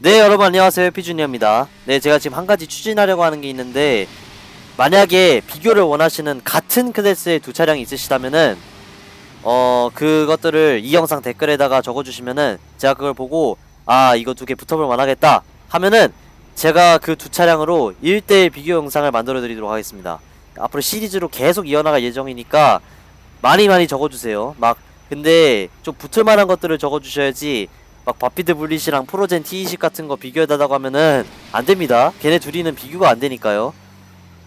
네 여러분 안녕하세요. 피주니어입니다. 네 제가 지금 한 가지 추진하려고 하는 게 있는데 만약에 비교를 원하시는 같은 클래스의 두 차량이 있으시다면은 어 그것들을 이 영상 댓글에다가 적어주시면은 제가 그걸 보고 아 이거 두 개 붙어볼 만하겠다 하면은 제가 그 두 차량으로 1대1 비교 영상을 만들어 드리도록 하겠습니다. 앞으로 시리즈로 계속 이어나갈 예정이니까 많이 많이 적어주세요. 막 근데 좀 붙을 만한 것들을 적어주셔야지 막 바피드 블리시랑 프로젠 T20 같은 거 비교해달라고 하면은 안 됩니다. 걔네 둘이는 비교가 안 되니까요.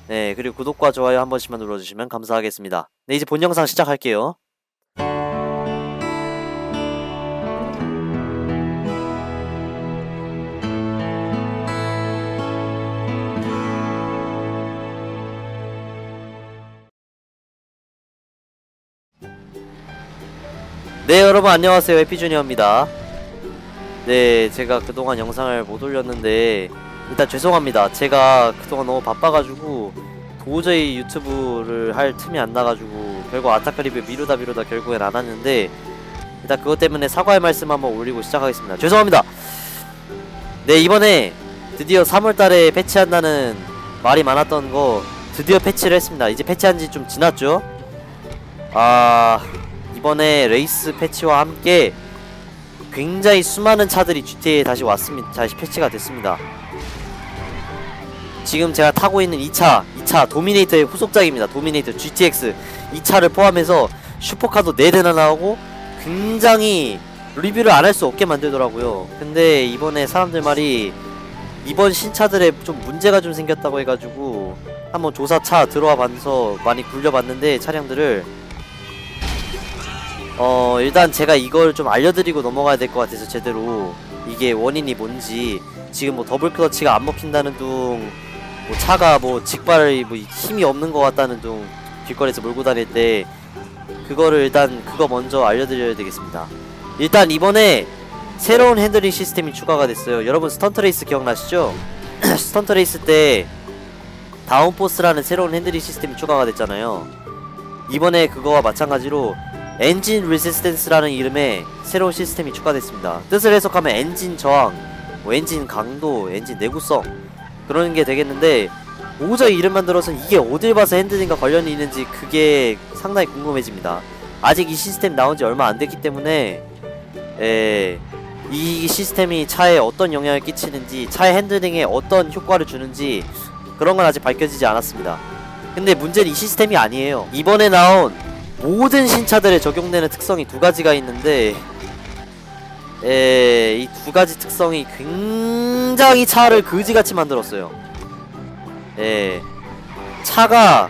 네, 그리고 구독과 좋아요 한 번씩만 눌러주시면 감사하겠습니다. 네, 이제 본 영상 시작할게요. 네, 여러분 안녕하세요. 에피주니어입니다. 네, 제가 그동안 영상을 못 올렸는데 일단 죄송합니다. 제가 그동안 너무 바빠가지고 도저히 유튜브를 할 틈이 안 나가지고 결국 아타카 리뷰 미루다 미루다 결국엔 안 왔는데 일단 그것 때문에 사과의 말씀 한번 올리고 시작하겠습니다. 죄송합니다. 네, 이번에 드디어 3월달에 패치한다는 말이 많았던 거 드디어 패치를 했습니다. 이제 패치한 지 좀 지났죠? 아... 이번에 레이스 패치와 함께 굉장히 수많은 차들이 GTA에 다시 왔습니다. 다시 패치가 됐습니다. 지금 제가 타고 있는 이 차, 이차 도미네이터의 후속작입니다. 도미네이터 GTX 이 차를 포함해서 슈퍼카도 4대나 나오고 굉장히 리뷰를 안 할 수 없게 만들더라고요. 근데 이번에 사람들 말이 이번 신차들에 좀 문제가 좀 생겼다고 해가지고 한번 조사차 들어와 봐서 많이 굴려봤는데 차량들을 어 일단 제가 이걸 좀 알려드리고 넘어가야 될 것 같아서 제대로 이게 원인이 뭔지 지금 뭐 더블 클러치가 안 먹힌다는 둥 뭐 차가 뭐 직발이 뭐 힘이 없는 것 같다는 둥 길거리에서 몰고 다닐 때 그거를 일단 그거 먼저 알려드려야 되겠습니다. 일단 이번에 새로운 핸들링 시스템이 추가가 됐어요. 여러분 스턴트 레이스 기억나시죠? 스턴트 레이스 때 다운포스라는 새로운 핸들링 시스템이 추가가 됐잖아요. 이번에 그거와 마찬가지로 엔진 리시스텐스라는 이름의 새로운 시스템이 추가됐습니다. 뜻을 해석하면 엔진 저항, 뭐 엔진 강도, 엔진 내구성 그런 게 되겠는데 도저히 이름만 들어서 이게 어딜 봐서 핸들링과 관련이 있는지 그게 상당히 궁금해집니다. 아직 이 시스템 나온 지 얼마 안 됐기 때문에 에, 이 시스템이 차에 어떤 영향을 끼치는지 차의 핸들링에 어떤 효과를 주는지 그런 건 아직 밝혀지지 않았습니다. 근데 문제는 이 시스템이 아니에요. 이번에 나온 모든 신차들에 적용되는 특성이 두 가지가 있는데 에, 이두 가지 특성이 굉장히 차를 그지같이 만들었어요. 예. 차가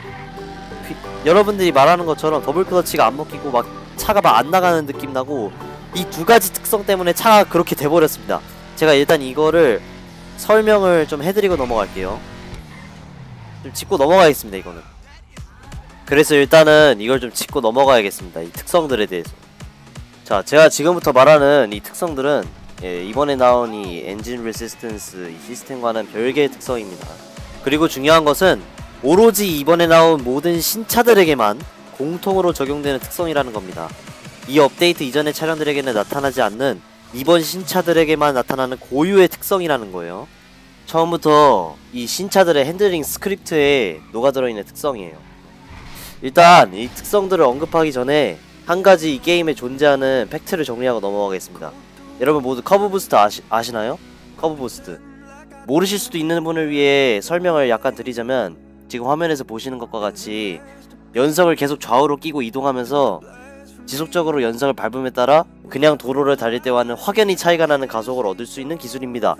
휘- 여러분들이 말하는 것처럼 더블 클러치가 안 먹히고 막 차가 막 안 나가는 느낌 나고 이 두 가지 특성 때문에 차가 그렇게 돼버렸습니다. 제가 일단 이거를 설명을 좀 해드리고 넘어갈게요. 좀 짚고 넘어가겠습니다, 이거는. 그래서 일단은 이걸 좀 짚고 넘어가야겠습니다. 이 특성들에 대해서. 자, 제가 지금부터 말하는 이 특성들은 예, 이번에 나온 이 엔진 레시스턴스 이 시스템과는 별개의 특성입니다. 그리고 중요한 것은 오로지 이번에 나온 모든 신차들에게만 공통으로 적용되는 특성이라는 겁니다. 이 업데이트 이전의 차량들에게는 나타나지 않는 이번 신차들에게만 나타나는 고유의 특성이라는 거예요. 처음부터 이 신차들의 핸들링 스크립트에 녹아들어 있는 특성이에요. 일단 이 특성들을 언급하기 전에 한 가지 이 게임에 존재하는 팩트를 정리하고 넘어가겠습니다. 여러분 모두 커브 부스트 아시, 아시나요? 커브 부스트 모르실 수도 있는 분을 위해 설명을 약간 드리자면 지금 화면에서 보시는 것과 같이 연석을 계속 좌우로 끼고 이동하면서 지속적으로 연석을 밟음에 따라 그냥 도로를 달릴 때와는 확연히 차이가 나는 가속을 얻을 수 있는 기술입니다.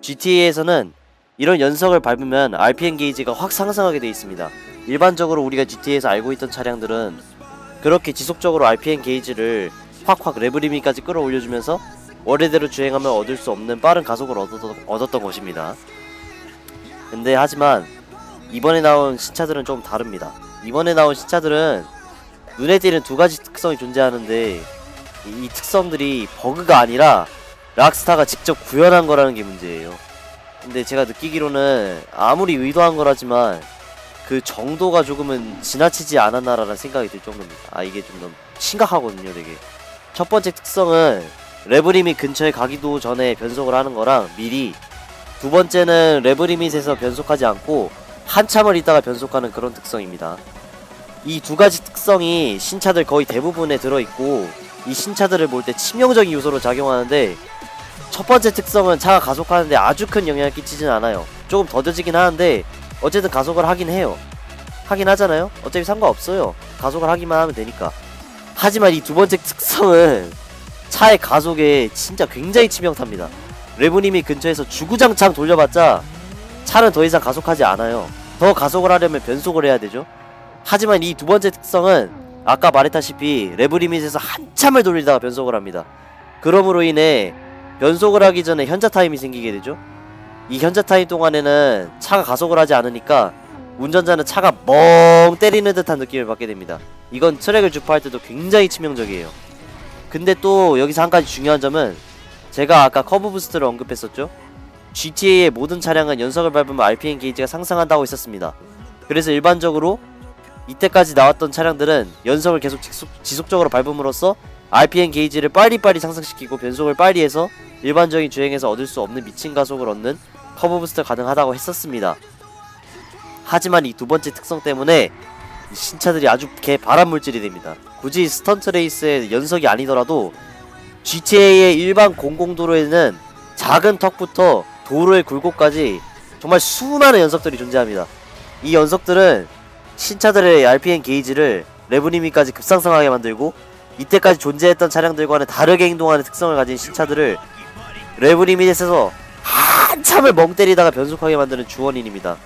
GTA에서는 이런 연석을 밟으면 RPM 게이지가 확 상승하게 되어 있습니다. 일반적으로 우리가 GTA에서 알고 있던 차량들은 그렇게 지속적으로 RPM 게이지를 확확 레브 리밋까지 끌어올려주면서 원래대로 주행하면 얻을 수 없는 빠른 가속을 얻었, 얻었던 것입니다. 근데 하지만 이번에 나온 신차들은 좀 다릅니다. 이번에 나온 신차들은 눈에 띄는 두 가지 특성이 존재하는데 이, 이 특성들이 버그가 아니라 락스타가 직접 구현한 거라는 게 문제예요. 근데 제가 느끼기로는 아무리 의도한 거라지만 그 정도가 조금은 지나치지 않았나라는 생각이 들 정도입니다. 아 이게 좀 심각하거든요, 되게. 첫 번째 특성은 레브리밋 근처에 가기도 전에 변속을 하는 거랑 미리 두 번째는 레브리밋에서 변속하지 않고 한참을 있다가 변속하는 그런 특성입니다. 이 두 가지 특성이 신차들 거의 대부분에 들어있고 이 신차들을 볼 때 치명적인 요소로 작용하는데 첫 번째 특성은 차가 가속하는데 아주 큰 영향을 끼치진 않아요. 조금 더뎌지긴 하는데 어쨌든 가속을 하긴 해요. 하긴 하잖아요. 어차피 상관없어요. 가속을 하기만 하면 되니까. 하지만 이 두 번째 특성은 차의 가속에 진짜 굉장히 치명타입니다. 레브님이 근처에서 주구장창 돌려봤자 차는 더 이상 가속하지 않아요. 더 가속을 하려면 변속을 해야 되죠. 하지만 이 두 번째 특성은 아까 말했다시피 레브 리밋에서 한참을 돌리다가 변속을 합니다. 그러므로 인해 변속을 하기 전에 현자 타임이 생기게 되죠. 이 현자 타임 동안에는 차가 가속을 하지 않으니까 운전자는 차가 멍 때리는 듯한 느낌을 받게 됩니다. 이건 트랙을 주파할 때도 굉장히 치명적이에요. 근데 또 여기서 한 가지 중요한 점은 제가 아까 커브 부스트를 언급했었죠. GTA의 모든 차량은 연석을 밟으면 RPM 게이지가 상승한다고 했었습니다. 그래서 일반적으로 이때까지 나왔던 차량들은 연석을 계속 지속, 지속적으로 밟음으로써 RPM 게이지를 빨리빨리 상승시키고 변속을 빨리 해서 일반적인 주행에서 얻을 수 없는 미친 가속을 얻는 커브 부스트 가능하다고 했었습니다. 하지만 이 두 번째 특성 때문에 이 신차들이 아주 개 발암 물질이 됩니다. 굳이 스턴트 레이스의 연석이 아니더라도 GTA의 일반 공공도로에는 작은 턱부터 도로의 굴곡까지 정말 수많은 연석들이 존재합니다. 이 연석들은 신차들의 RPM 게이지를 레브니미까지 급상승하게 만들고 이때까지 존재했던 차량들과는 다르게 행동하는 특성을 가진 신차들을 레브니밋에서 한참을 멍 때리다가 변속하게 만드는 주원인입니다.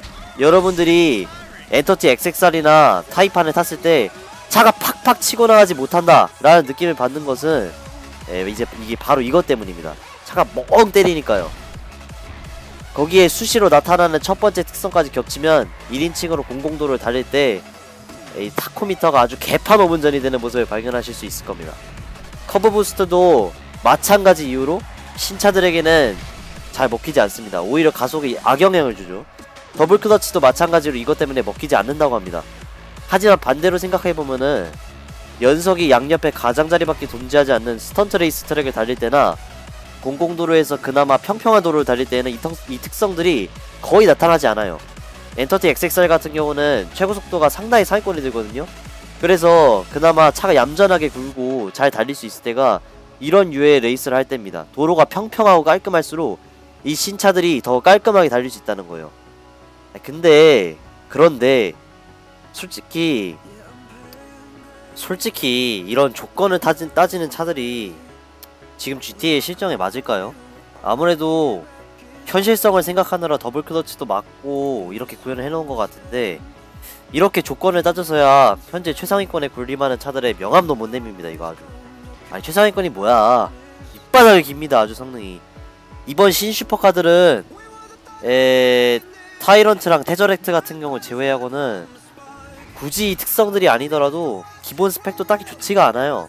여러분들이 엔터티 XXR이나 타이판을 탔을 때 차가 팍팍 치고 나가지 못한다 라는 느낌을 받는 것은 예, 이제 이게 바로 이것 때문입니다. 차가 멍 때리니까요. 거기에 수시로 나타나는 첫 번째 특성까지 겹치면 1인칭으로 공공도로를 달릴 때 이 타코미터가 아주 개판 오분전이 되는 모습을 발견하실 수 있을 겁니다. 커브 부스트도 마찬가지 이유로 신차들에게는 잘 먹히지 않습니다. 오히려 가속에 악영향을 주죠. 더블 클러치도 마찬가지로 이것 때문에 먹히지 않는다고 합니다. 하지만 반대로 생각해보면은 연석이 양옆에 가장자리밖에 존재하지 않는 스턴트 레이스 트랙을 달릴 때나 공공도로에서 그나마 평평한 도로를 달릴 때는 이, 턱- 이 특성들이 거의 나타나지 않아요. 엔터티 XXR 같은 경우는 최고 속도가 상당히 상위권이 들거든요. 그래서 그나마 차가 얌전하게 굴고 잘 달릴 수 있을 때가 이런 유의 레이스를 할 때입니다. 도로가 평평하고 깔끔할수록 이 신차들이 더 깔끔하게 달릴 수 있다는 거예요. 아, 근데 그런데 솔직히 솔직히 이런 조건을 따진, 따지는 차들이 지금 GTA 실정에 맞을까요? 아무래도 현실성을 생각하느라 더블 클러치도 맞고 이렇게 구현을 해놓은 것 같은데 이렇게 조건을 따져서야 현재 최상위권에 군림하는 차들의 명함도 못 내밉니다 이거 아주 아니 최상위권이 뭐야? 밑바닥을 깁니다 아주 성능이. 이번 신 슈퍼카들은 에 타이런트랑 테저렉트 같은 경우 제외하고는 굳이 이 특성들이 아니더라도 기본 스펙도 딱히 좋지가 않아요.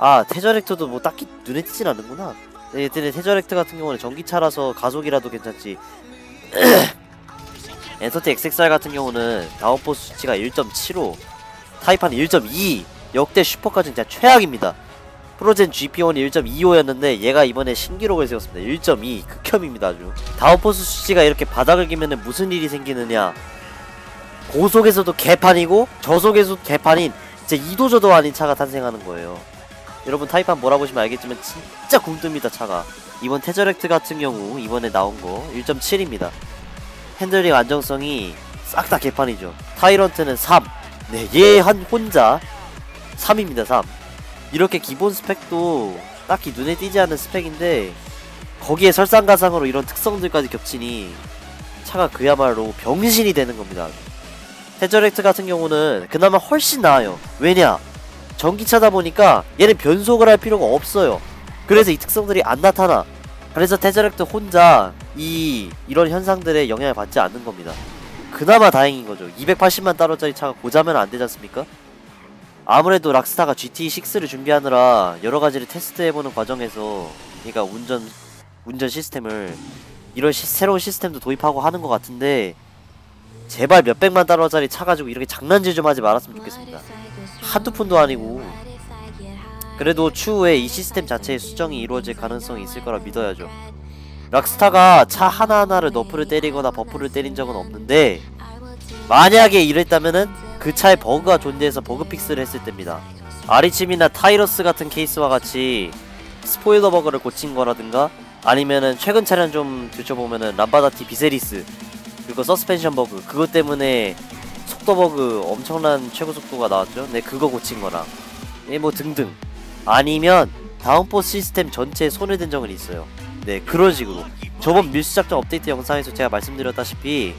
아 테저렉트도 뭐 딱히 눈에 띄진 않는구나. 얘들의 테저렉트 같은 경우는 전기차라서 가속이라도 괜찮지. 엔터티 XXR 같은 경우는 다운포스 수치가 1.75 타이판 1.2 역대 슈퍼카중 진짜 최악입니다 프로젠 GP1이 1.25였는데 얘가 이번에 신기록을 세웠습니다. 1.2 극혐입니다 아주. 다운포스 수치가 이렇게 바닥을 기면은 무슨 일이 생기느냐. 고속에서도 개판이고 저속에서도 개판인 진짜 이도저도 아닌 차가 탄생하는 거예요. 여러분 타이판 뭐라 보시면 알겠지만 진짜 굼뜹니다 차가. 이번 테저렉트 같은 경우 이번에 나온 거 1.7입니다. 핸들링 안정성이 싹 다 개판이죠. 타이런트는 3 네, 얘 한 혼자 3입니다 3 이렇게 기본 스펙도 딱히 눈에 띄지 않는 스펙인데 거기에 설상가상으로 이런 특성들까지 겹치니 차가 그야말로 병신이 되는 겁니다 테저렉트 같은 경우는 그나마 훨씬 나아요 왜냐 전기차다 보니까 얘는 변속을 할 필요가 없어요. 그래서 이 특성들이 안 나타나. 그래서 테저렉트 혼자 이 이런 현상들의 영향을 받지 않는 겁니다. 그나마 다행인 거죠. 280만 달러짜리 차가 고자면 안 되지 않습니까? 아무래도 락스타가 GT6를 준비하느라 여러 가지를 테스트해보는 과정에서 그러니까 운전 운전 시스템을 이런 시, 새로운 시스템도 도입하고 하는 것 같은데 제발 몇 백만 달러짜리 차 가지고 이렇게 장난질 좀 하지 말았으면 좋겠습니다. 한두 푼도 아니고 그래도 추후에 이 시스템 자체의 수정이 이루어질 가능성이 있을 거라 믿어야죠. 락스타가 차 하나하나를 너프를 때리거나 버프를 때린 적은 없는데 만약에 이랬다면은 그 차에 버그가 존재해서 버그 픽스를 했을 때입니다. 아리침이나 타이러스 같은 케이스와 같이 스포일러 버그를 고친 거라든가 아니면은 최근 차량 좀 들춰보면은 람바다티 비세리스 그리고 서스펜션 버그 그것 때문에 속도 버그 엄청난 최고 속도가 나왔죠. 네 그거 고친 거랑 네뭐 등등 아니면 다운포 시스템 전체에 댄 적은 있어요. 네 그런 식으로 저번 밀수작전 업데이트 영상에서 제가 말씀드렸다시피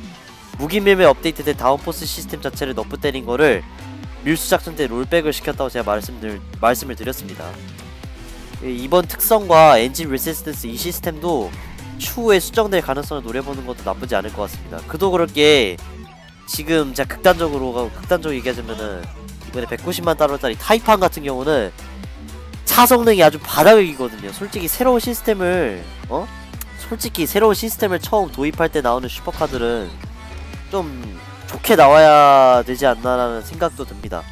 무기밀매 업데이트된 다운포스 시스템 자체를 너프 때린 거를 밀수 작전 때 롤백을 시켰다고 제가 말씀들, 말씀을 드렸습니다. 예, 이번 특성과 엔진 리세스턴스 이 시스템도 추후에 수정될 가능성을 노려보는 것도 나쁘지 않을 것 같습니다. 그도 그럴 게 지금 제가 극단적으로 가고 극단적으로 얘기하자면은 이번에 190만 달러짜리 타이판 같은 경우는 차 성능이 아주 바닥이거든요. 솔직히 새로운 시스템을 어? 솔직히 새로운 시스템을 처음 도입할 때 나오는 슈퍼카들은 좀 좋게 나와야 되지 않나라는 생각도 듭니다.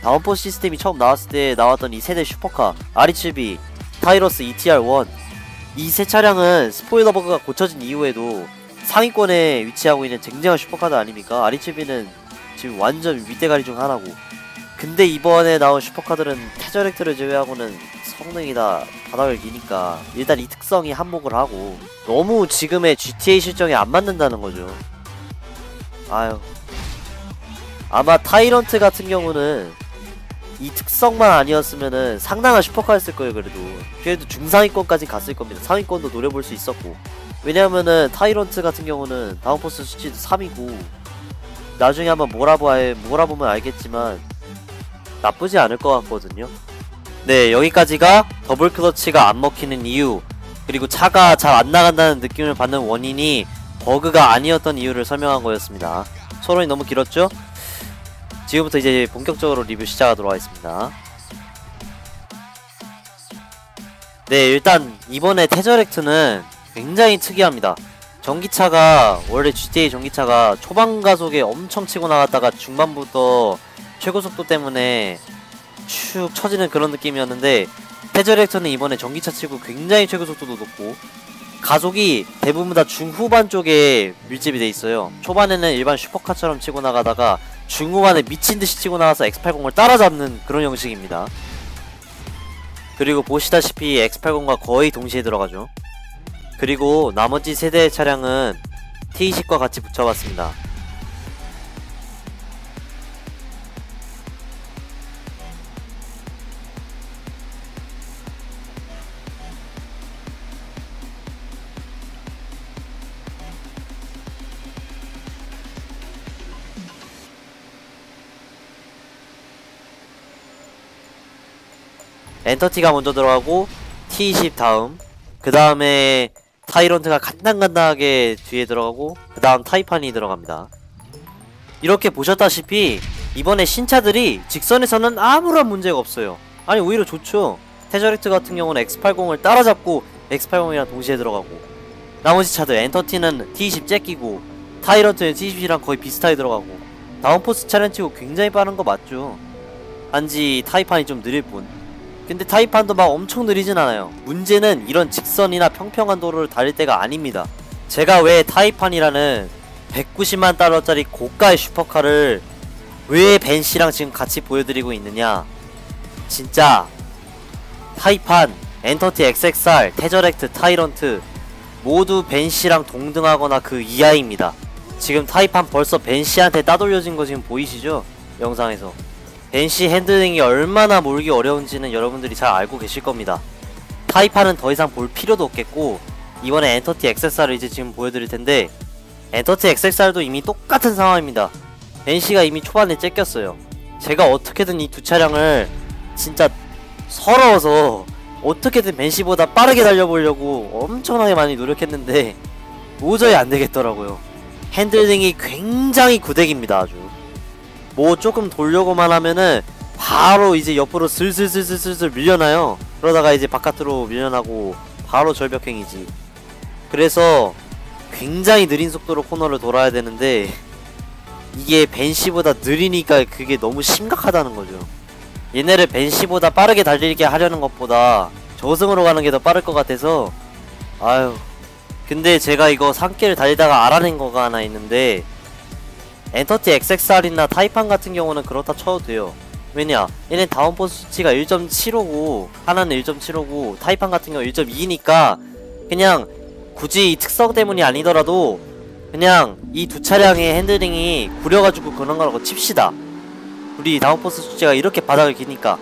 다운포 시스템이 처음 나왔을 때 나왔던 이 세대 슈퍼카 R7B, 타이러스 ETR1 이 세 차량은 스포일러 버그가 고쳐진 이후에도 상위권에 위치하고 있는 쟁쟁한 슈퍼카드 아닙니까? R7B는 지금 완전 윗대가리 중 하나고 근데 이번에 나온 슈퍼카들은 테저렉트를 제외하고는 성능이 다 바닥을 기니까 일단 이 특성이 한몫을 하고 너무 지금의 GTA 실정에 안 맞는다는 거죠. 아유. 아마 타이런트 같은 경우는 이 특성만 아니었으면은 상당한 슈퍼카였을 거예요 그래도. 그래도 중상위권까지 갔을 겁니다. 상위권도 노려볼 수 있었고. 왜냐하면은 타이런트 같은 경우는 다운포스 수치도 3이고 나중에 한번 몰아봐, 몰아보면 알겠지만 나쁘지 않을 것 같거든요. 네 여기까지가 더블 클러치가 안 먹히는 이유 그리고 차가 잘 안 나간다는 느낌을 받는 원인이 버그가 아니었던 이유를 설명한 거였습니다 서론이 너무 길었죠? 지금부터 이제 본격적으로 리뷰 시작하도록 하겠습니다. 네, 일단 이번에 테저렉트는 굉장히 특이합니다. 전기차가 원래 GTA 전기차가 초반 가속에 엄청 치고 나갔다가 중반부터 최고 속도 때문에 축 처지는 그런 느낌이었는데 테저렉터는 이번에 전기차 치고 굉장히 최고 속도도 높고 가속이 대부분 다 중후반 쪽에 밀집이 돼 있어요. 초반에는 일반 슈퍼카처럼 치고 나가다가 중후반에 미친듯이 치고 나와서 X80을 따라잡는 그런 형식입니다. 그리고 보시다시피 X80과 거의 동시에 들어가죠. 그리고 나머지 세대의 차량은 T20과 같이 붙여봤습니다. 엔터티가 먼저 들어가고 T20 다음. 그 다음에 타이런트가 간단간단하게 뒤에 들어가고 그 다음 타이판이 들어갑니다. 이렇게 보셨다시피 이번에 신차들이 직선에서는 아무런 문제가 없어요. 아니 오히려 좋죠. 테저렉트 같은 경우는 X80을 따라잡고 X80이랑 동시에 들어가고. 나머지 차들 엔터티는 T20 째끼고 타이런트는 T20이랑 거의 비슷하게 들어가고. 다운포스 차량 치고 굉장히 빠른 거 맞죠? 단지 타이판이 좀 느릴 뿐 근데 타이판도 막 엄청 느리진 않아요. 문제는 이런 직선이나 평평한 도로를 달릴 때가 아닙니다. 제가 왜 타이판이라는 190만 달러짜리 고가의 슈퍼카를 왜 벤시랑 지금 같이 보여드리고 있느냐? 진짜 타이판, 엔터티 XXR, 테저렉트, 타이런트 모두 벤시랑 동등하거나 그 이하입니다. 지금 타이판 벌써 벤시한테 따돌려진 거 지금 보이시죠? 영상에서 벤시 핸들링이 얼마나 몰기 어려운지는 여러분들이 잘 알고 계실 겁니다. 타이판은 더 이상 볼 필요도 없겠고 이번에 엔터티 XSR을 이제 지금 보여드릴 텐데 엔터티 XSR도 이미 똑같은 상황입니다. 벤시가 이미 초반에 째꼈어요. 제가 어떻게든 이 두 차량을 진짜 서러워서 어떻게든 벤시보다 빠르게 달려보려고 엄청나게 많이 노력했는데 도저히 안되겠더라고요. 핸들링이 굉장히 구덱입니다 아주. 뭐 조금 돌려고만 하면은 바로 이제 옆으로 슬슬슬슬슬 밀려나요. 그러다가 이제 바깥으로 밀려나고 바로 절벽행이지. 그래서 굉장히 느린 속도로 코너를 돌아야 되는데 이게 벤시보다 느리니까 그게 너무 심각하다는 거죠. 얘네를 벤시보다 빠르게 달리게 하려는 것보다 저승으로 가는 게 더 빠를 것 같아서 아유 근데 제가 이거 산길을 달리다가 알아낸 거가 하나 있는데 엔터티 XXR이나 타이판 같은 경우는 그렇다 쳐도 돼요. 왜냐 얘네 다운포스 수치가 1.75고 하나는 1.75고 타이판 같은 경우 1.2니까 그냥 굳이 이 특성 때문이 아니더라도 그냥 이 두 차량의 핸들링이 구려가지고 그런 거라고 칩시다. 우리 다운포스 수치가 이렇게 바닥을 기니까.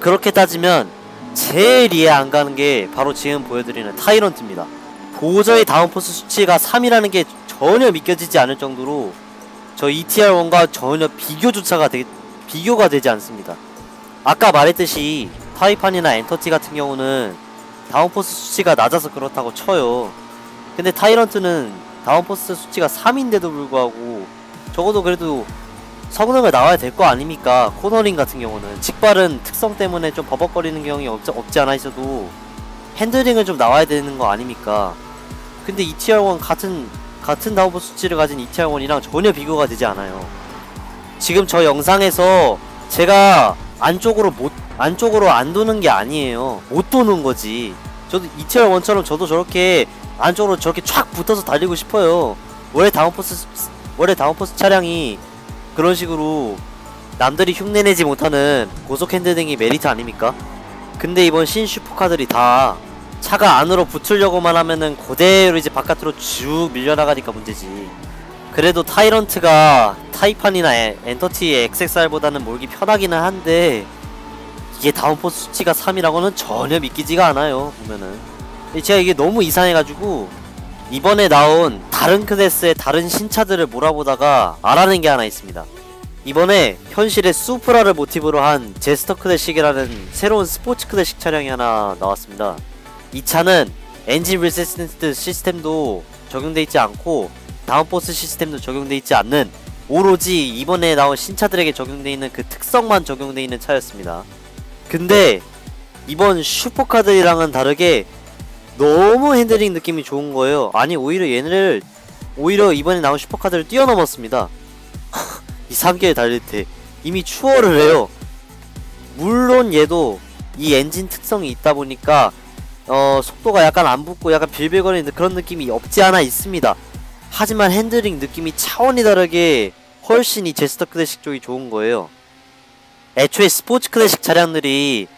그렇게 따지면 제일 이해 안 가는 게 바로 지금 보여드리는 타이런트입니다. 도저히 다운포스 수치가 3이라는 게 전혀 믿겨지지 않을 정도로 저 ETR1과 전혀 비교조차가 되, 비교가 되지 않습니다. 아까 말했듯이 타이판이나 엔터티 같은 경우는 다운포스 수치가 낮아서 그렇다고 쳐요. 근데 타이런트는 다운포스 수치가 3인데도 불구하고 적어도 그래도 성능을 나와야 될 거 아닙니까? 코너링 같은 경우는. 직발은 특성 때문에 좀 버벅거리는 경향이 없, 없지 않아 있어도 핸들링은 좀 나와야 되는 거 아닙니까? 근데 ETR1 같은 같은 다운포스 수치를 가진 ETR1이랑 전혀 비교가 되지 않아요. 지금 저 영상에서 제가 안쪽으로 못 안쪽으로 안 도는 게 아니에요. 못 도는 거지. 저도 ETR1처럼 저도 저렇게 안쪽으로 저렇게 촥 붙어서 달리고 싶어요. 원래 다운포스 원래 다운포스 차량이 그런 식으로 남들이 흉내내지 못하는 고속 핸들링이 메리트 아닙니까? 근데 이번 신 슈퍼카들이 다 차가 안으로 붙으려고만 하면은 그대로 이제 바깥으로 쭉 밀려나가니까 문제지. 그래도 타이런트가 타이판이나 에, 엔터티의 XXR보다는 몰기 편하기는 한데 이게 다운포스 수치가 3이라고는 전혀 믿기지가 않아요 보면은. 제가 이게 너무 이상해가지고 이번에 나온 다른 클래스의 다른 신차들을 몰아보다가 알아낸 게 하나 있습니다. 이번에 현실의 수프라를 모티브로 한 제스터 클래식이라는 새로운 스포츠 클래식 차량이 하나 나왔습니다 이 차는 엔진 리세스턴스 시스템도 적용돼 있지 않고 다운포스 시스템도 적용돼 있지 않는 오로지 이번에 나온 신차들에게 적용돼 있는 그 특성만 적용돼 있는 차였습니다. 근데 이번 슈퍼카들이랑은 다르게 너무 핸들링 느낌이 좋은 거예요. 아니 오히려 얘네를 오히려 이번에 나온 슈퍼카들을 뛰어넘었습니다. 이 3개월 달릴 때 이미 추월을 해요. 물론 얘도 이 엔진 특성이 있다 보니까 어 속도가 약간 안 붙고 약간 빌빌거리는 그런 느낌이 없지 않아 있습니다. 하지만 핸들링 느낌이 차원이 다르게 훨씬 이 제스터 클래식 쪽이 좋은 거예요. 애초에 스포츠 클래식 차량들이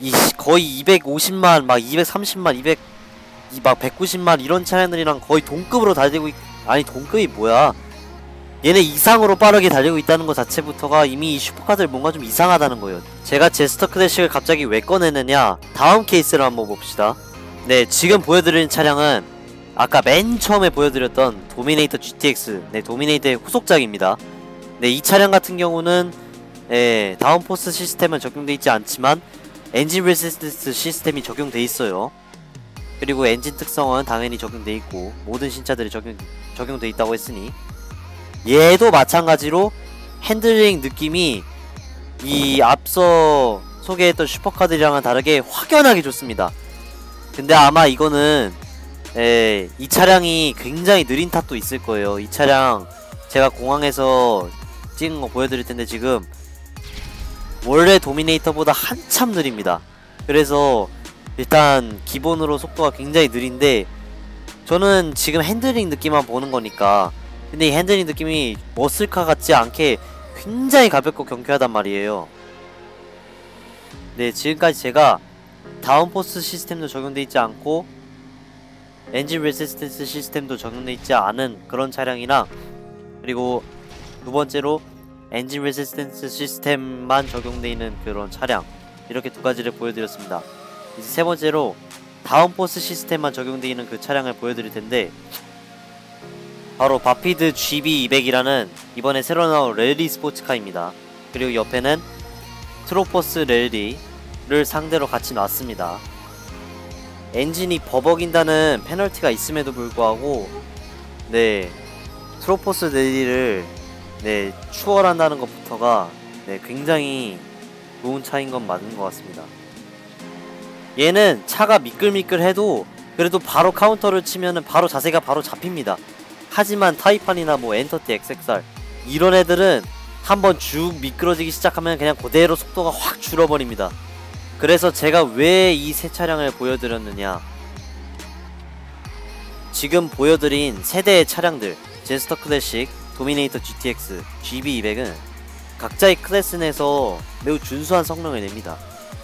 이 거의 250만 막 230만 200 막 190만 이런 차량들이랑 거의 동급으로 달리고 있... 아니 동급이 뭐야 얘네 이상으로 빠르게 달리고 있다는 것 자체부터가 이미 이 슈퍼카들 뭔가 좀 이상하다는 거예요. 제가 제스터 클래식을 갑자기 왜 꺼내느냐? 다음 케이스를 한번 봅시다. 네 지금 보여드리는 차량은 아까 맨 처음에 보여드렸던 도미네이터 GTX 네 도미네이터의 후속작입니다. 네 이 차량 같은 경우는 예, 다운포스 시스템은 적용돼 있지 않지만 엔진 레시스턴스 시스템이 적용돼 있어요. 그리고 엔진 특성은 당연히 적용돼 있고 모든 신차들이 적용, 적용돼 있다고 했으니 얘도 마찬가지로 핸들링 느낌이 이 앞서 소개했던 슈퍼카들이랑은 다르게 확연하게 좋습니다. 근데 아마 이거는 에, 이 차량이 굉장히 느린 탓도 있을 거예요. 이 차량 제가 공항에서 찍은 거 보여드릴 텐데 지금 원래 도미네이터보다 한참 느립니다. 그래서 일단 기본으로 속도가 굉장히 느린데 저는 지금 핸들링 느낌만 보는 거니까 근데 이 핸들링 느낌이 머슬카 같지 않게 굉장히 가볍고 경쾌하단 말이에요. 네 지금까지 제가 다운포스 시스템도 적용돼 있지 않고 엔진 레시스턴스 시스템도 적용돼 있지 않은 그런 차량이랑 그리고 두 번째로 엔진 레시스턴스 시스템만 적용돼 있는 그런 차량 이렇게 두 가지를 보여드렸습니다. 이제 세 번째로 다운포스 시스템만 적용돼 있는 그 차량을 보여드릴 텐데 바로 바피드 GB200이라는 이번에 새로 나온 랠리 스포츠카입니다. 그리고 옆에는 트로포스 랠리를 상대로 같이 놨습니다. 엔진이 버벅인다는 페널티가 있음에도 불구하고 네 트로포스 랠리를 네 추월한다는 것부터가 네 굉장히 좋은 차인 건 맞는 것 같습니다. 얘는 차가 미끌미끌해도 그래도 바로 카운터를 치면은 바로 자세가 바로 잡힙니다. 하지만 타이판이나 뭐 엔터티 XXR 이런 애들은 한번 쭉 미끄러지기 시작하면 그냥 그대로 속도가 확 줄어버립니다. 그래서 제가 왜 이 새 차량을 보여드렸느냐 지금 보여드린 세대의 차량들 제스터 클래식, 도미네이터 GTX, GB200은 각자의 클래스 내에서 매우 준수한 성능을 냅니다.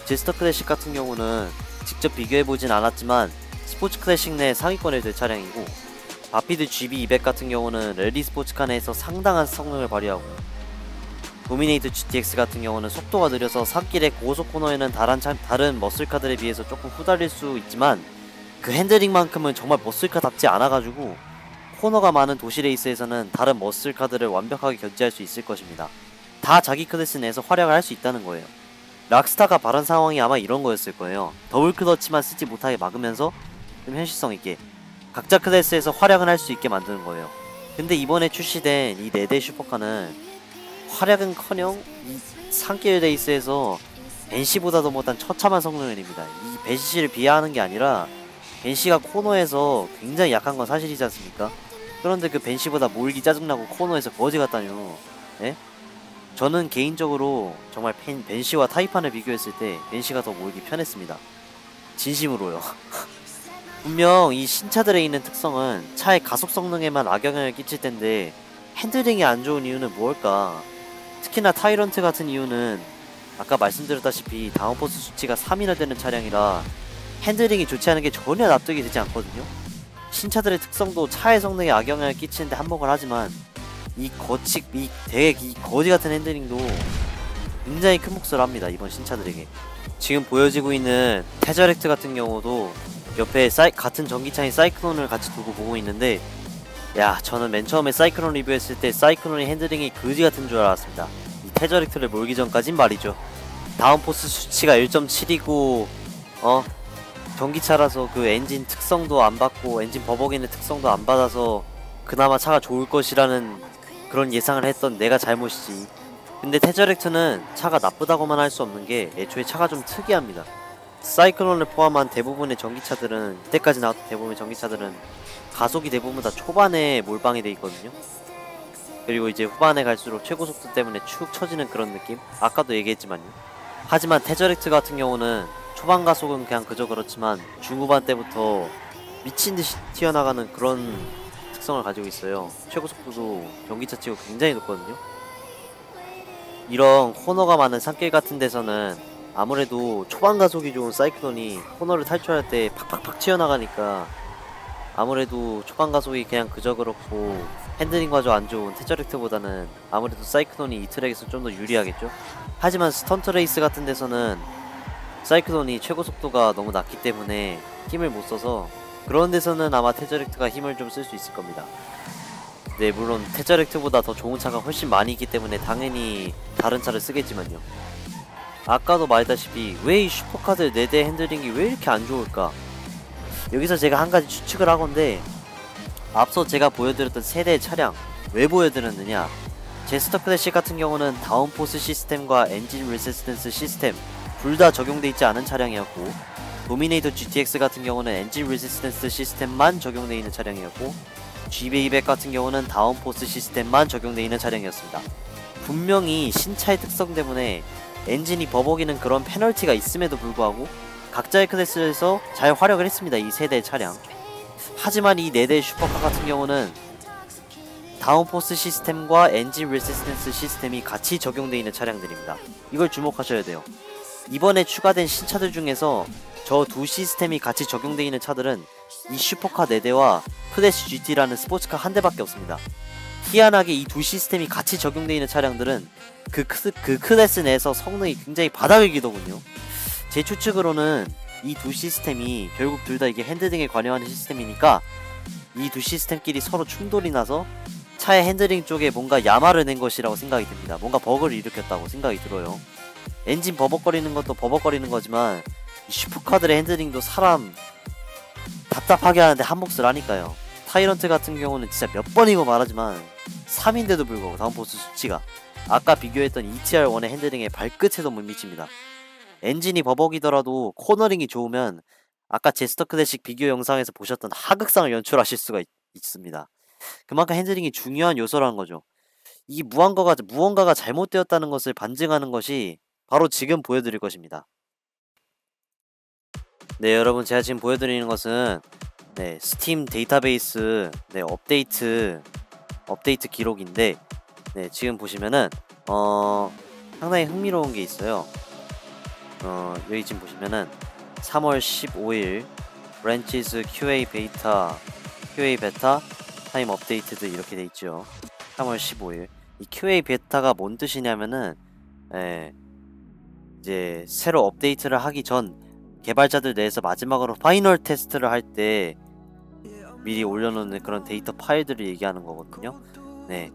제스터 클래식 같은 경우는 직접 비교해보진 않았지만 스포츠 클래식 내 상위권에 들 차량이고 바피드 GB200 같은 경우는 랠리 스포츠카 내에서 상당한 성능을 발휘하고 도미네이터 GTX 같은 경우는 속도가 느려서 산길의 고속 코너에는 다른, 차, 다른 머슬카들에 비해서 조금 후달릴 수 있지만 그 핸들링만큼은 정말 머슬카답지 않아가지고 코너가 많은 도시 레이스에서는 다른 머슬카들을 완벽하게 견제할 수 있을 것입니다. 다 자기 클래스 내에서 활약을 할 수 있다는 거예요. 락스타가 바란 상황이 아마 이런 거였을 거예요. 더블 클러치만 쓰지 못하게 막으면서 좀 현실성 있게 각자 클래스에서 활약을 할 수 있게 만드는 거예요. 근데 이번에 출시된 이 4대 슈퍼카는 활약은커녕 이 산길 레이스에서 벤시보다도 못한 처참한 성능을 냅니다. 이 벤시를 비하하는 게 아니라 벤시가 코너에서 굉장히 약한 건 사실이지 않습니까? 그런데 그 벤시보다 몰기 짜증나고 코너에서 거지 같다뇨. 예? 저는 개인적으로 정말 벤, 벤시와 타이판을 비교했을 때 벤시가 더 몰기 편했습니다. 진심으로요. 분명 이 신차들에 있는 특성은 차의 가속 성능에만 악영향을 끼칠 텐데 핸들링이 안 좋은 이유는 무엇일까? 특히나 타이런트 같은 이유는 아까 말씀드렸다시피 다운포스 수치가 3이나 되는 차량이라 핸들링이 좋지 않은 게 전혀 납득이 되지 않거든요. 신차들의 특성도 차의 성능에 악영향을 끼치는데 한몫을 하지만 이 거치 이 되게 이 거지 같은 핸들링도 굉장히 큰 몫을 합니다 이번 신차들에게. 지금 보여지고 있는 테저렉트 같은 경우도 옆에 사이, 같은 전기차인 사이클론을 같이 두고 보고 있는데 야 저는 맨 처음에 사이클론 리뷰했을 때 사이클론의 핸들링이 그지 같은 줄 알았습니다. 이 테저렉트를 몰기 전까진 말이죠. 다운 포스 수치가 1.7이고 어 전기차라서 그 엔진 특성도 안 받고 엔진 버벅이는 특성도 안 받아서 그나마 차가 좋을 것이라는 그런 예상을 했던 내가 잘못이지. 근데 테저렉트는 차가 나쁘다고만 할 수 없는 게 애초에 차가 좀 특이합니다. 사이클론을 포함한 대부분의 전기차들은 이때까지 나왔던 대부분의 전기차들은 가속이 대부분 다 초반에 몰빵이 돼 있거든요. 그리고 이제 후반에 갈수록 최고 속도 때문에 축 처지는 그런 느낌? 아까도 얘기했지만요. 하지만 테저렉트 같은 경우는 초반 가속은 그냥 그저 그렇지만 중후반 때부터 미친 듯이 튀어나가는 그런 특성을 가지고 있어요. 최고 속도도 전기차 치고 굉장히 높거든요. 이런 코너가 많은 산길 같은 데서는 아무래도 초반 가속이 좋은 사이클론이 코너를 탈출할 때 팍팍팍 튀어나가니까 아무래도 초반 가속이 그냥 그저 그렇고 핸들링과도 안 좋은 테저렉트보다는 아무래도 사이클론이 이 트랙에서 좀 더 유리하겠죠. 하지만 스턴트 레이스 같은 데서는 사이클론이 최고 속도가 너무 낮기 때문에 힘을 못 써서 그런 데서는 아마 테저렉트가 힘을 좀 쓸 수 있을 겁니다. 네, 물론 테저렉트보다 더 좋은 차가 훨씬 많이 있기 때문에 당연히 다른 차를 쓰겠지만요. 아까도 말했다시피 왜 이 슈퍼카들 4대 핸들링이 왜 이렇게 안 좋을까? 여기서 제가 한 가지 추측을 하건데 앞서 제가 보여드렸던 세대의 차량 왜 보여드렸느냐 제스터 클래식 같은 경우는 다운포스 시스템과 엔진 리세스턴스 시스템 둘 다 적용돼 있지 않은 차량이었고 도미네이터 GTX 같은 경우는 엔진 리시스턴스 시스템만 적용돼 있는 차량이었고 GB200 같은 경우는 다운포스 시스템만 적용돼 있는 차량이었습니다. 분명히 신차의 특성 때문에 엔진이 버벅이는 그런 페널티가 있음에도 불구하고 각자의 클래스에서 잘 활약을 했습니다. 이 세대 차량. 하지만 이 4대 슈퍼카 같은 경우는 다운포스 시스템과 엔진 리시스턴스 시스템이 같이 적용되어 있는 차량들입니다. 이걸 주목하셔야 돼요. 이번에 추가된 신차들 중에서 저 두 시스템이 같이 적용되어 있는 차들은 이 슈퍼카 4대와 프레시 GT라는 스포츠카 한 대밖에 없습니다. 희한하게 이 두 시스템이 같이 적용되어 있는 차량들은 그, 크, 그 클래스 내에서 성능이 굉장히 바닥을 기더군요. 제 추측으로는 이 두 시스템이 결국 둘 다 이게 핸들링에 관여하는 시스템이니까 이 두 시스템끼리 서로 충돌이 나서 차의 핸들링 쪽에 뭔가 야마를 낸 것이라고 생각이 듭니다. 뭔가 버그를 일으켰다고 생각이 들어요. 엔진 버벅거리는 것도 버벅거리는 거지만 슈퍼카들의 핸들링도 사람 답답하게 하는데 한 몫을 하니까요. 타이런트 같은 경우는 진짜 몇 번이고 말하지만 3인데도 불구하고 다운포스 수치가 아까 비교했던 ETR1의 핸들링의 발끝에도 못 미칩니다. 엔진이 버벅이더라도 코너링이 좋으면 아까 제스터 클래식 비교 영상에서 보셨던 하극상을 연출하실 수가 있, 습니다 그만큼 핸들링이 중요한 요소라는 거죠. 이 무언가가 무언가가 잘못되었다는 것을 반증하는 것이 바로 지금 보여드릴 것입니다. 네, 여러분 제가 지금 보여드리는 것은 네, 스팀 데이터베이스 네, 업데이트 업데이트 기록인데 네, 지금 보시면은 어 상당히 흥미로운 게 있어요. 어, 여기 지금 보시면은 3월 15일 브랜치즈 QA 베이타 QA 베타 타임 업데이트드 이렇게 돼 있죠. 3월 15일 이 QA 베타가 뭔 뜻이냐면은 예, 이제 새로 업데이트를 하기 전 개발자들 내에서 마지막으로 파이널 테스트를 할 때 미리 올려놓는 그런 데이터 파일들을 얘기하는 거거든요. 네.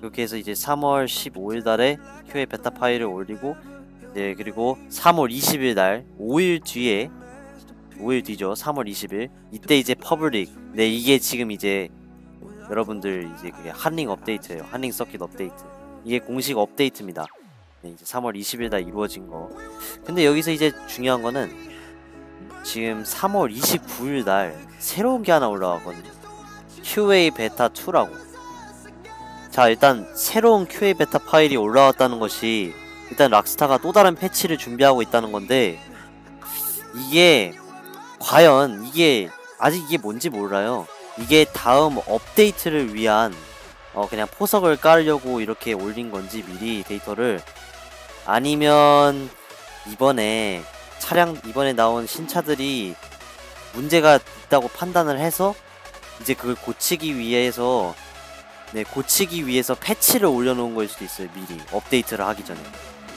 그렇게 해서 이제 3월 15일 달에 QA 베타 파일을 올리고 네 그리고 3월 20일 날 5일 뒤에 5일 뒤죠. 3월 20일. 이때 이제 퍼블릭 네 이게 지금 이제 여러분들 이제 그게 한링 업데이트예요. 한링 서킷 업데이트 이게 공식 업데이트입니다. 네 이제 3월 20일 날 이루어진 거. 근데 여기서 이제 중요한 거는 지금 3월 29일 날 새로운 게 하나 올라왔거든요. QA 베타 2라고. 자 일단 새로운 QA 베타 파일이 올라왔다는 것이 일단 락스타가 또 다른 패치를 준비하고 있다는 건데 이게 과연 이게 아직 이게 뭔지 몰라요. 이게 다음 업데이트를 위한 어 그냥 포석을 깔려고 이렇게 올린 건지 미리 데이터를 아니면 이번에 차량 이번에 나온 신차들이 문제가 있다고 판단을 해서 이제 그걸 고치기 위해서 네, 고치기 위해서 패치를 올려놓은 걸 수도 있어요, 미리. 업데이트를 하기 전에.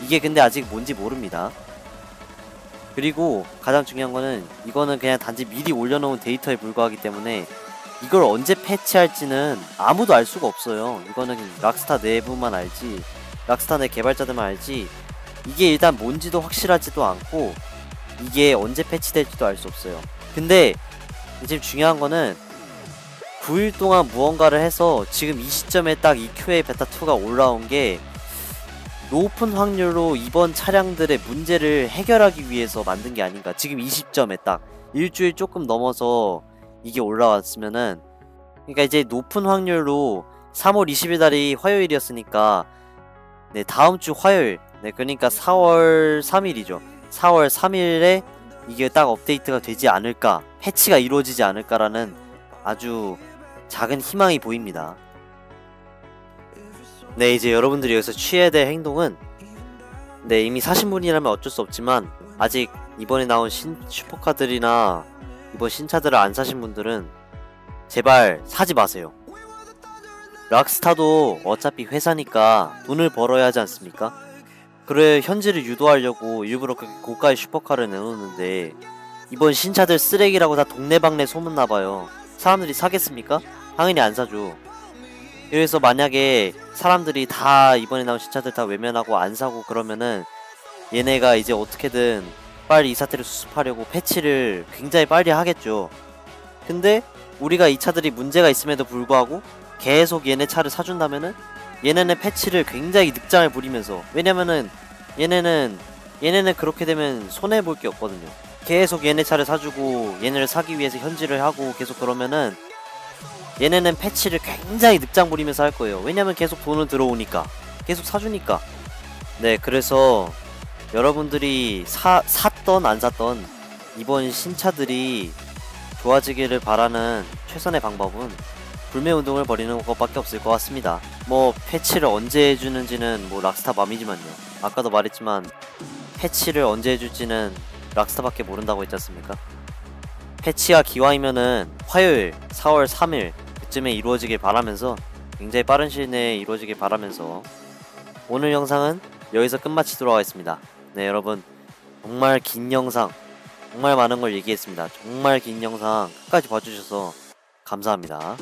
이게 근데 아직 뭔지 모릅니다. 그리고 가장 중요한 거는 이거는 그냥 단지 미리 올려놓은 데이터에 불과하기 때문에 이걸 언제 패치할지는 아무도 알 수가 없어요. 이거는 락스타 내부만 알지, 락스타 내 개발자들만 알지, 이게 일단 뭔지도 확실하지도 않고, 이게 언제 패치될지도 알 수 없어요. 근데 지금 중요한 거는 9일 동안 무언가를 해서 지금 이 시점에 딱이 QA 베타 2가 올라온 게 높은 확률로 이번 차량들의 문제를 해결하기 위해서 만든 게 아닌가. 지금 이 시점에 딱 일주일 조금 넘어서 이게 올라왔으면은 그러니까 이제 높은 확률로 3월 20일 날이 화요일이었으니까 네 다음 주 화요일 네 그러니까 4월 3일이죠. 4월 3일에 이게 딱 업데이트가 되지 않을까 패치가 이루어지지 않을까라는 아주 작은 희망이 보입니다. 네, 이제 여러분들이 여기서 취해야 될 행동은 네, 이미 사신 분이라면 어쩔 수 없지만 아직 이번에 나온 신 슈퍼카들이나 이번 신차들을 안 사신 분들은 제발 사지 마세요. 락스타도 어차피 회사니까 돈을 벌어야 하지 않습니까? 그래 현지를 유도하려고 일부러 그렇게 고가의 슈퍼카를 내놓는데 이번 신차들 쓰레기라고 다 동네방네 소문나봐요. 사람들이 사겠습니까? 당연히 안 사죠. 그래서 만약에 사람들이 다 이번에 나온 신차들 다 외면하고 안 사고 그러면은 얘네가 이제 어떻게든 빨리 이 사태를 수습하려고 패치를 굉장히 빨리 하겠죠. 근데 우리가 이 차들이 문제가 있음에도 불구하고 계속 얘네 차를 사준다면은 얘네는 패치를 굉장히 늑장을 부리면서 왜냐면은 얘네는 얘네는 그렇게 되면 손해 볼 게 없거든요. 계속 얘네 차를 사주고 얘네를 사기 위해서 현질을 하고 계속 그러면은 얘네는 패치를 굉장히 늑장 부리면서 할 거예요. 왜냐면 계속 돈은 들어오니까 계속 사주니까. 네, 그래서 여러분들이 사 샀던 안 샀던 이번 신차들이 좋아지기를 바라는 최선의 방법은 불매 운동을 벌이는 것밖에 없을 것 같습니다. 뭐 패치를 언제 해주는지는 뭐 락스타 맘이지만요. 아까도 말했지만 패치를 언제 해줄지는 락스타밖에 모른다고 했지 않습니까? 패치가 기왕이면은 화요일 4월 3일 그쯤에 이루어지길 바라면서 굉장히 빠른 시일 내에 이루어지길 바라면서 오늘 영상은 여기서 끝마치도록 하겠습니다. 네 여러분 정말 긴 영상 정말 많은 걸 얘기했습니다. 정말 긴 영상 끝까지 봐주셔서 감사합니다.